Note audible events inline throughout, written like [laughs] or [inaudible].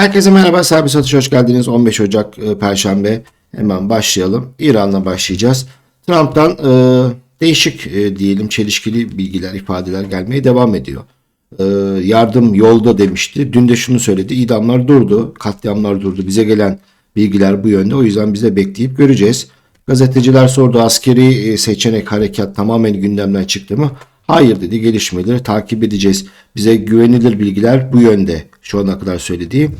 Herkese merhaba, Serbest Atış hoş geldiniz. 15 Ocak e, Perşembe. Hemen başlayalım. İran'la başlayacağız. Trump'tan e, değişik e, diyelim çelişkili bilgiler, ifadeler gelmeye devam ediyor. E, yardım yolda demişti. Dün de şunu söyledi. İdamlar durdu, katliamlar durdu. Bize gelen bilgiler bu yönde. O yüzden bize bekleyip göreceğiz. Gazeteciler sordu askeri e, seçenek harekat tamamen gündemden çıktı mı? Hayır dedi gelişmeleri takip edeceğiz. Bize güvenilir bilgiler bu yönde şu ana kadar söylediği.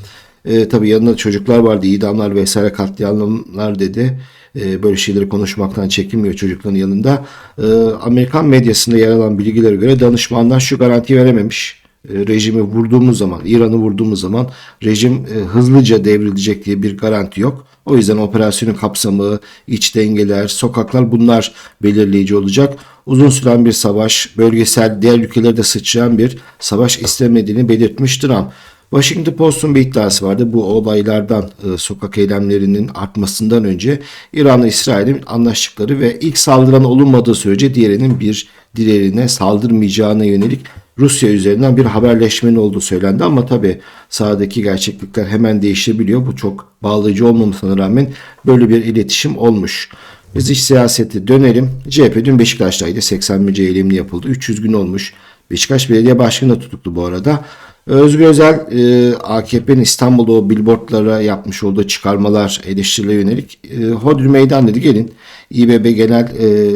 E, tabii yanında çocuklar vardı idamlar vesaire katliamlar dedi. E, böyle şeyleri konuşmaktan çekinmiyor çocukların yanında. E, Amerikan medyasında yer alan bilgilere göre danışmandan şu garanti verememiş. E, rejimi vurduğumuz zaman, İran'ı vurduğumuz zaman rejim e, hızlıca devrilecek diye bir garanti yok. O yüzden operasyonun kapsamı, iç dengeler, sokaklar bunlar belirleyici olacak. Uzun süren bir savaş, bölgesel diğer ülkelerde sıçrayan bir savaş istemediğini belirtmiş Trump. Washington Post'un bir iddiası vardı. Bu olaylardan, e, sokak eylemlerinin artmasından önce İran'la İsrail'in anlaştıkları ve ilk saldıran olunmadığı sürece diğerinin bir diğerine saldırmayacağına yönelik Rusya üzerinden bir haberleşmenin olduğu söylendi ama tabi sahadaki gerçeklikler hemen değişebiliyor. Bu çok bağlayıcı olmamasına rağmen böyle bir iletişim olmuş. Biz iç siyaseti dönelim. CHP dün Beşiktaş'taydı. 81. eylemli yapıldı. 300 gün olmuş. Beşiktaş Belediye Başkanı da tutuklu bu arada. Özgür Özel e, AKP'nin İstanbul'da o billboardlara yapmış olduğu çıkarmalar eleştirilere yönelik e, hodri meydan dedi gelin İBB genel e,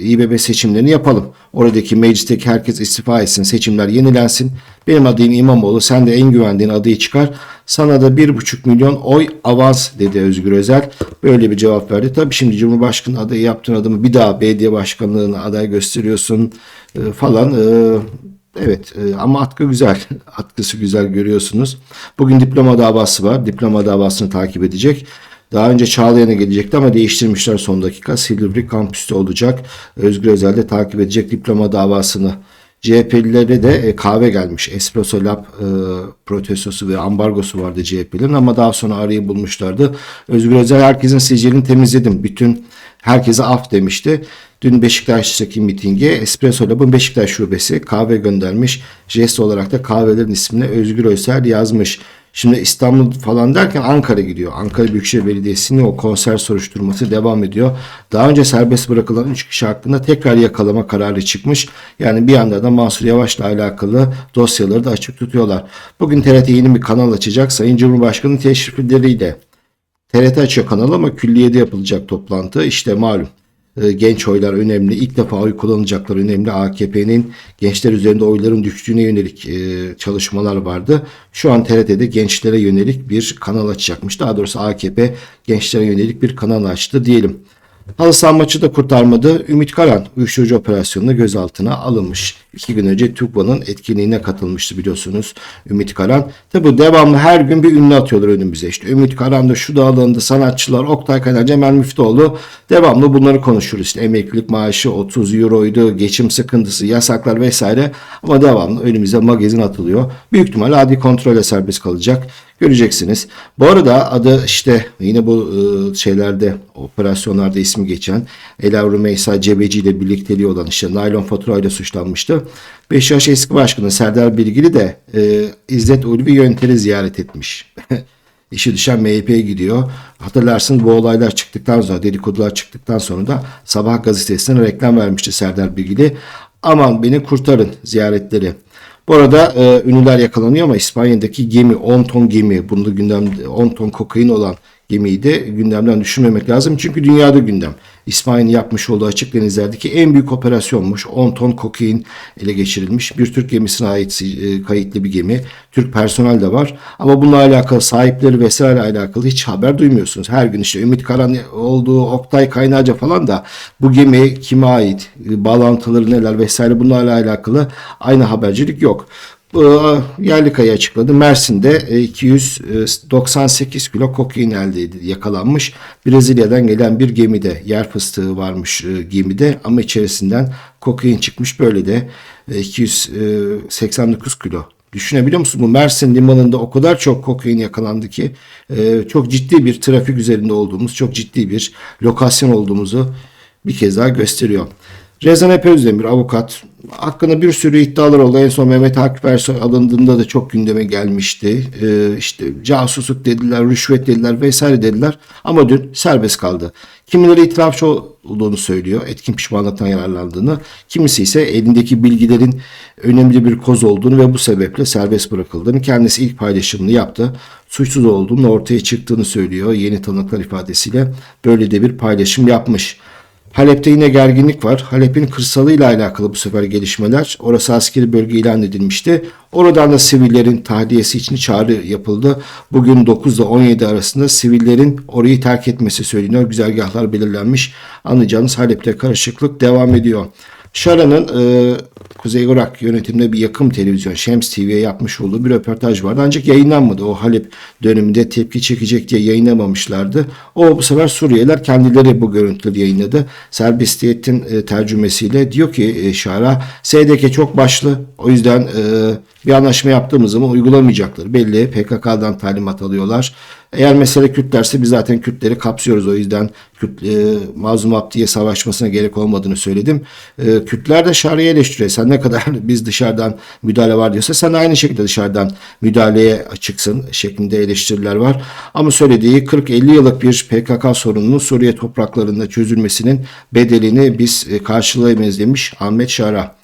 İBB seçimlerini yapalım. Oradaki meclisteki herkes istifa etsin, seçimler yenilensin. Benim adayım İmamoğlu, sen de en güvendiğin adayı çıkar. Sana da bir buçuk milyon oy avans dedi Özgür Özel. Böyle bir cevap verdi. Tabii şimdi Cumhurbaşkanı adayı yaptığın adamı bir daha belediye başkanlığına aday gösteriyorsun e, falan. E, Evet e, ama atkı güzel. [laughs] Atkısı güzel görüyorsunuz. Bugün diploma davası var. Diploma davasını takip edecek. Daha önce Çağlayan'a gelecekti ama değiştirmişler son dakika. Silivri kampüste olacak. Özgür Özel de takip edecek diploma davasını. CHP'lilere de e, kahve gelmiş. Espresso Lab e, protestosu ve ambargosu vardı CHP'lerin ama daha sonra arayı bulmuşlardı. Özgür Özel herkesin sicilini temizledim. Bütün herkese af demişti. Dün Beşiktaş'taki mitinge Espresso Lab'ın Beşiktaş şubesi kahve göndermiş. Jest olarak da kahvelerin ismine Özgür Özel yazmış. Şimdi İstanbul falan derken Ankara gidiyor. Ankara Büyükşehir Belediyesi'nin o konser soruşturması devam ediyor. Daha önce serbest bırakılan 3 kişi hakkında tekrar yakalama kararı çıkmış. Yani bir yanda da Mansur Yavaş'la alakalı dosyaları da açık tutuyorlar. Bugün TRT yeni bir kanal açacak. Sayın Cumhurbaşkanı teşrifleriyle TRT açıyor kanalı ama külliyede yapılacak toplantı. İşte malum genç oylar önemli. İlk defa oy kullanacaklar önemli. AKP'nin gençler üzerinde oyların düştüğüne yönelik e, çalışmalar vardı. Şu an TRT'de gençlere yönelik bir kanal açacakmış. Daha doğrusu AKP gençlere yönelik bir kanal açtı diyelim. Halı saha maçı da kurtarmadı. Ümit Karan uyuşturucu operasyonunda gözaltına alınmış. İki gün önce TÜGVA'nın etkinliğine katılmıştı biliyorsunuz Ümit Karan. Tabi devamlı her gün bir ünlü atıyorlar önümüze. İşte Ümit Karan da şu da sanatçılar, Oktay Kanar, Cemal Müftüoğlu. Devamlı bunları konuşuyoruz. İşte emeklilik maaşı 30 euroydu, geçim sıkıntısı, yasaklar vesaire. Ama devamlı önümüze magazin atılıyor. Büyük ihtimal adi kontrole serbest kalacak. Göreceksiniz. Bu arada adı işte yine bu e, şeylerde operasyonlarda ismi geçen Ela Rümeysa Cebeci ile birlikteliği olan işte naylon faturayla suçlanmıştı. Beşiktaş eski başkanı Serdar Bilgili de e, İzzet Ulvi Yönter'i ziyaret etmiş. [laughs] İşi düşen MHP'ye gidiyor. Hatırlarsın bu olaylar çıktıktan sonra dedikodular çıktıktan sonra da Sabah gazetesine reklam vermişti Serdar Bilgili. Aman beni kurtarın ziyaretleri. Bu arada e, ünlüler yakalanıyor ama İspanya'daki gemi 10 ton gemi bunda gündemde 10 ton kokain olan gemiyi de gündemden düşürmemek lazım. Çünkü dünyada gündem. İspanya'nın yapmış olduğu açık denizlerdeki en büyük operasyonmuş. 10 ton kokain ele geçirilmiş. Bir Türk gemisine ait e, kayıtlı bir gemi. Türk personel de var. Ama bununla alakalı sahipleri vesaire alakalı hiç haber duymuyorsunuz. Her gün işte Ümit Karan olduğu Oktay Kaynarca falan da bu gemi kime ait, e, bağlantıları neler vesaire bunlarla alakalı aynı habercilik yok. Yerli kayı açıkladı. Mersin'de 298 kilo kokain elde edildi, yakalanmış. Brezilya'dan gelen bir gemide yer fıstığı varmış e, gemide ama içerisinden kokain çıkmış. Böyle de 289 kilo Düşünebiliyor musun? Bu Mersin limanında o kadar çok kokain yakalandı ki e, çok ciddi bir trafik üzerinde olduğumuz, çok ciddi bir lokasyon olduğumuzu bir kez daha gösteriyor. Rezan Özdemir avukat. Hakkında bir sürü iddialar oldu. En son Mehmet Akif Ersoy alındığında da çok gündeme gelmişti. Ee, işte casusluk dediler, rüşvet dediler vesaire dediler. Ama dün serbest kaldı. Kimileri itirafçı olduğunu söylüyor. Etkin pişmanlıktan yararlandığını. Kimisi ise elindeki bilgilerin önemli bir koz olduğunu ve bu sebeple serbest bırakıldığını kendisi ilk paylaşımını yaptı. Suçsuz olduğunu ortaya çıktığını söylüyor. Yeni tanıklar ifadesiyle böyle de bir paylaşım yapmış. Halep'te yine gerginlik var. Halep'in kırsalıyla alakalı bu sefer gelişmeler. Orası askeri bölge ilan edilmişti. Oradan da sivillerin tahliyesi için çağrı yapıldı. Bugün 9 ile 17 arasında sivillerin orayı terk etmesi söyleniyor. Güzergahlar belirlenmiş. Anlayacağınız Halep'te karışıklık devam ediyor. Şara'nın e, Kuzey Irak yönetiminde bir yakın televizyon Şems TV'ye yapmış olduğu bir röportaj vardı. Ancak yayınlanmadı. O Halep döneminde tepki çekecek diye yayınlamamışlardı. O bu sefer Suriyeliler kendileri bu görüntüleri yayınladı. Serbestiyetin e, tercümesiyle diyor ki e, Şara SDK çok başlı. O yüzden e, bir anlaşma yaptığımız zaman uygulamayacaklar. Belli PKK'dan talimat alıyorlar. Eğer mesele Kürtlerse biz zaten Kürtleri kapsıyoruz. O yüzden Kürt, e, Mazlum Abdi'ye savaşmasına gerek olmadığını söyledim. E, Kürtler de Şari'yi eleştiriyor. Sen ne kadar [laughs] biz dışarıdan müdahale var diyorsa sen aynı şekilde dışarıdan müdahaleye açıksın şeklinde eleştiriler var. Ama söylediği 40-50 yıllık bir PKK sorununun Suriye topraklarında çözülmesinin bedelini biz e, karşılayamayız demiş Ahmet Şara.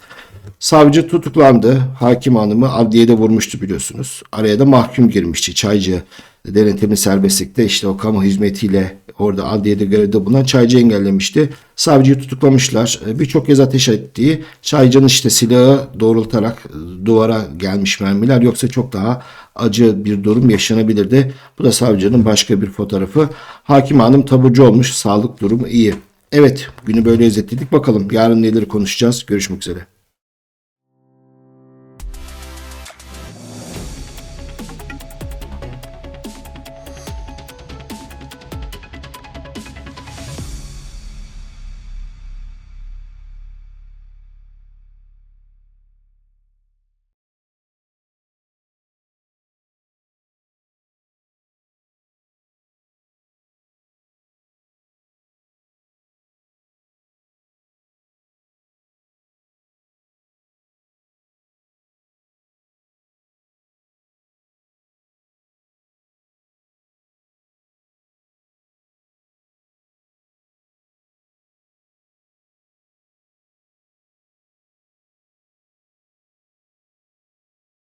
Savcı tutuklandı. Hakim hanımı adliyede vurmuştu biliyorsunuz. Araya da mahkum girmişti. Çaycı denetimli serbestlikte işte o kamu hizmetiyle orada adliyede görevde bulunan Çaycı engellemişti. Savcıyı tutuklamışlar. E, Birçok kez ateş ettiği Çaycı'nın işte silahı doğrultarak duvara gelmiş mermiler yoksa çok daha acı bir durum yaşanabilirdi. Bu da savcının başka bir fotoğrafı. Hakim hanım taburcu olmuş. Sağlık durumu iyi. Evet günü böyle özetledik. Bakalım yarın neleri konuşacağız. Görüşmek üzere.